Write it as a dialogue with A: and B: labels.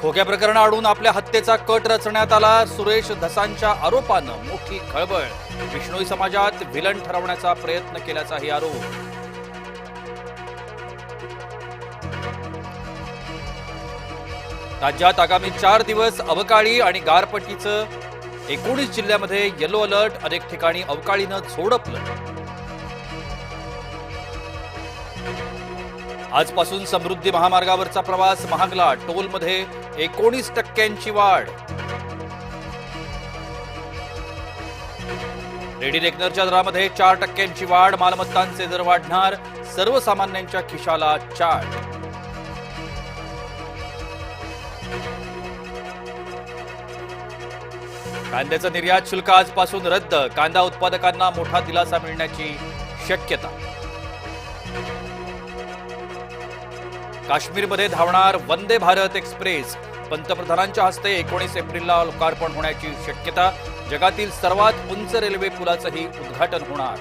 A: खोक्या प्रकरणाआडून आपल्या हत्येचा कट रचण्यात आला. सुरेश धसांच्या आरोपानं मोठी खळबळ. विष्णोई समाजात विलन ठरवण्याचा प्रयत्न केल्याचाही आरोप. राज्यात आगामी चार दिवस अवकाळी आणि गारपट्टीचं एकोणीस जिल्ह्यामध्ये येलो अलर्ट अनेक ठिकाणी अवकाळीनं झोडपलं. आजपासून समृद्धी महामार्गावरचा प्रवास महागला टोलमध्ये एकोणीस टक्क्यांची वाढ. रेडी रेकनरच्या दरामध्ये चार टक्क्यांची वाढ मालमत्तांचे दर वाढणार सर्वसामान्यांच्या खिशाला चाट. कांद्याचं निर्यात शुल्क आजपासून रद्द कांदा उत्पादकांना मोठा दिलासा मिळण्याची शक्यता. काश्मीरमध्ये धावणार वंदे भारत एक्सप्रेस. पंतप्रधानांच्या हस्ते एकोणीस एप्रिलला लोकार्पण होण्याची शक्यता. जगातील सर्वात उंच रेल्वे पुलाचंही उद्घाटन होणार.